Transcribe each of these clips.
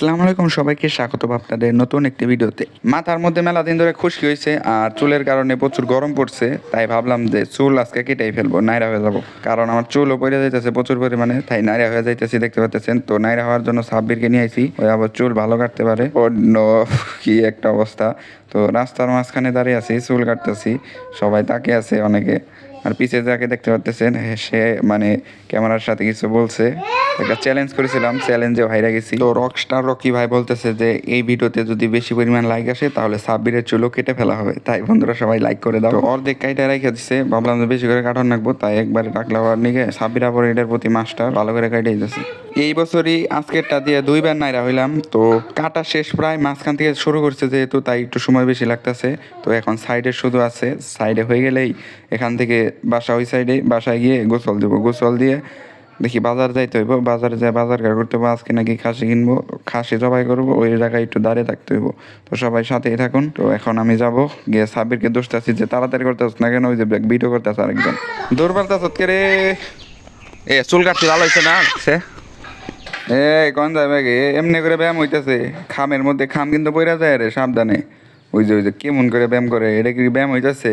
আসসালামু আলাইকুম, সবাইকে স্বাগত আপনাদের নতুন একটি ভিডিওতে। মাথার মধ্যে মেলা দিন ধরে খুশি হয়েছে আর চুলের কারণে প্রচুর গরম পড়ছে, তাই ভাবলাম যে চুল আজকে কেটেই ফেলব, নাইরা হয়ে যাব। কারণ আমার চুলও পড়ে যাইতেছে প্রচুর পরিমাণে, তাই নাইরা হয়ে যাইতেছি, দেখতে পাচ্ছেন? তো নাইরা হওয়ার জন্য সাব্বিরকে নিয়ে আইছি, ওই আবার চুল ভালো কাটতে পারে। অন্য কি একটা অবস্থা। তো রাস্তার মাঝখানে দাঁড়িয়ে আছি, চুল কাটতেছি, সবাই তাকে আছে অনেকে। আর পিছে যাকে দেখতে পাচ্ছেন সে মানে ক্যামেরার সাথে কিছু বলছে। একটা চ্যালেঞ্জ করেছিলাম চ্যালেঞ্জে ভাইরা গেছি। তো রকস্টার রকি ভাই বলতেছে যে, এই ভিডিওতে যদি বেশি পরিমাণ লাইক আসে, তাহলে সাব্বিরের চুলও কেটে ফেলা হবে। তাই বন্ধুরা সবাই লাইক করে দাও। অর্ধেক কাইটা রেখে দিছে, ভাবলাম যে বেশি করে কাটন রাখব, তাই একবারে টাকলা হওয়ার নিগে সাব্বির আবার এটার প্রতি মাস্টার ভালো করে কাইটাই দিতেছে। এই বছরই আজকেরটা দিয়ে দুইবার নাইরা হইলাম, তো কাটা শেষ প্রায় মাঝখান থেকে শুরু করছে যেহেতু, তাই একটু সময় বেশি লাগতেছে। তো এখন সাইডে শুধু আছে, সাইডে হয়ে গেলেই এখান থেকে বাসা ওই সাইডে, বাসায় গিয়ে গোসল দেবো। গোসল দিয়ে দেখি বাজার যাইতে হইব। বাজারে যাই, বাজার ঘাট করতে হইব। আজকে নাকি খাসি কিনবো, খাসি জবাই করব, ওই জায়গায় একটু দাঁড়িয়ে থাকতে হইব। তো সবাই সাথেই থাকুন। তো এখন আমি যাব, গিয়ে সাবিরকে দোষতেছি যে তাড়াতাড়ি করতে না কেন? ওই যে ভিডিও করতেছে আরেকজন। দৌড় পারতেছ কে রে? এ, চুল কাটতে ভালো হয়েছে না? সে এ কোন যাবে এমনি করে ব্যায়াম হইতেছে। খামের মধ্যে খাম কিন্তু পইরা যায় রে, সাবধানে। ওই যে ওই যে কেমন করে ব্যায়াম করে? এটা কি ব্যায়াম হইতেছে?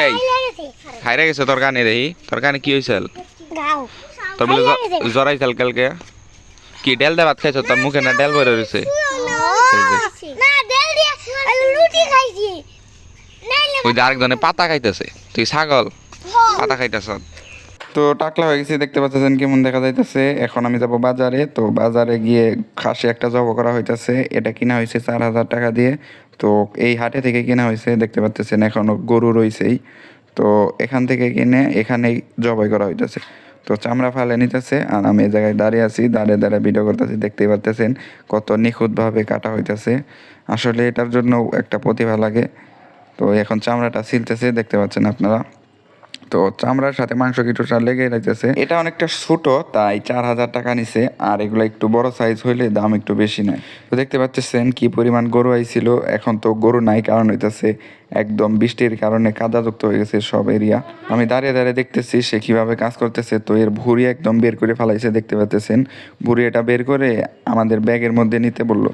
এই হাইরে গেছে তোর কানে দেখি তোর কানে কি হয়েছিল তোর বলে জরাইছিল কালকে কি? ডেল দে ভাত খাইছ? তোর মুখে না ডেল বেরো রয়েছে ওই যে আরেকজনে পাতা খাইতেছে। তুই ছাগল? পাতা খাইতেছ? তো টাকলা হয়ে গেছে, দেখতে পাচ্ছেন কেমন দেখা যাইতেছে। এখন আমি যাব বাজারে, তো বাজারে গিয়ে খাসি একটা জব করা হইতেছে। এটা কিনা হয়েছে চার হাজার টাকা দিয়ে। তো এই হাটে থেকে কিনা হয়েছে দেখতে পাচ্ছেন এখনও গরু রয়েছেই তো এখান থেকে কিনে এখানেই জবাই করা হইতেছে। তো চামড়া ফালে নিতেছে, আর আমি এই জায়গায় দাঁড়িয়ে আছি, দাঁড়িয়ে দাঁড়িয়ে ভিডিও করতেছি, দেখতেই পাচ্ছেন কত নিখুঁতভাবে কাটা হইতেছে। আসলে এটার জন্য একটা প্রতিভা লাগে। তো এখন চামড়াটা ছিলতেছে দেখতে পাচ্ছেন আপনারা। তো চামড়ার সাথে মাংস কিছুটা লেগে যাইতেছে এটা অনেকটা ছোট, তাই চার হাজার টাকা নিছে, আর এগুলো একটু বড় সাইজ হইলে দাম একটু বেশি নেয়। তো দেখতে পাচ্ছেন কি পরিমাণ গরু আইছিল, এখন তো গরু নাই কারণ হইতেছে একদম বৃষ্টির কারণে কাদাযুক্ত হয়ে গেছে সব এরিয়া আমি দাঁড়িয়ে দাঁড়িয়ে দেখতেছি সে কীভাবে কাজ করতেছে, তো এর ভুঁড়ি একদম বের করে ফেলাইছে, দেখতে পাচ্ছেন। ভুঁড়ি এটা বের করে আমাদের ব্যাগের মধ্যে নিতে বলল।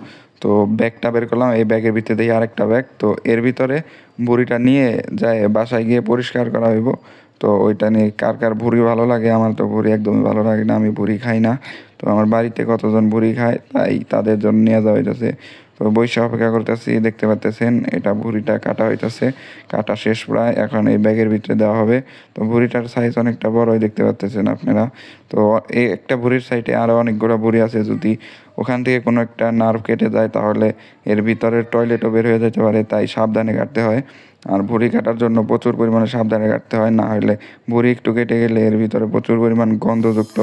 তো ব্যাগটা বের করলাম, এই ব্যাগের ভিতরে দেখি আরেকটা ব্যাগ। তো এর ভিতরে বুড়িটা নিয়ে যায়, বাসায় গিয়ে পরিষ্কার করা হইব। তো ওইটা নিয়ে কার কার ভুড়ি ভালো লাগে, আমার তো ভুড়ি একদমই ভালো লাগে না, আমি ভুড়ি খাই না। তো আমার বাড়িতে কতজন ভুড়ি খায়, তাই তাদের জন্য নিয়ে যাওয়া হইতেছে। তো বৈশা অপেক্ষা করতেছি, দেখতে পাচ্তেছেন এটা ভুড়িটা কাটা হইতেছে। কাটা শেষ প্রায়, এখন এই ব্যাগের ভিতরে দেওয়া হবে। তো ভুড়িটার সাইজ অনেকটা বড়ই দেখতে পাচ্তেছেন আপনারা। তো এই একটা ভুড়ির সাইডে আরও অনেকগুলো ভুড়ি আছে, যদি ওখান থেকে কোনো একটা নার্ভ কেটে যায়, তাহলে এর ভিতরের টয়লেটও বের হয়ে যেতে পারে, তাই সাবধানে কাটতে হয়। আর ভুঁড়ি কাটার জন্য প্রচুর পরিমাণে সাবধানে কাটতে হয়, না হলে ভুঁড়ি একটু কেটে গেলে এর ভিতরে প্রচুর পরিমাণ গন্ধযুক্ত।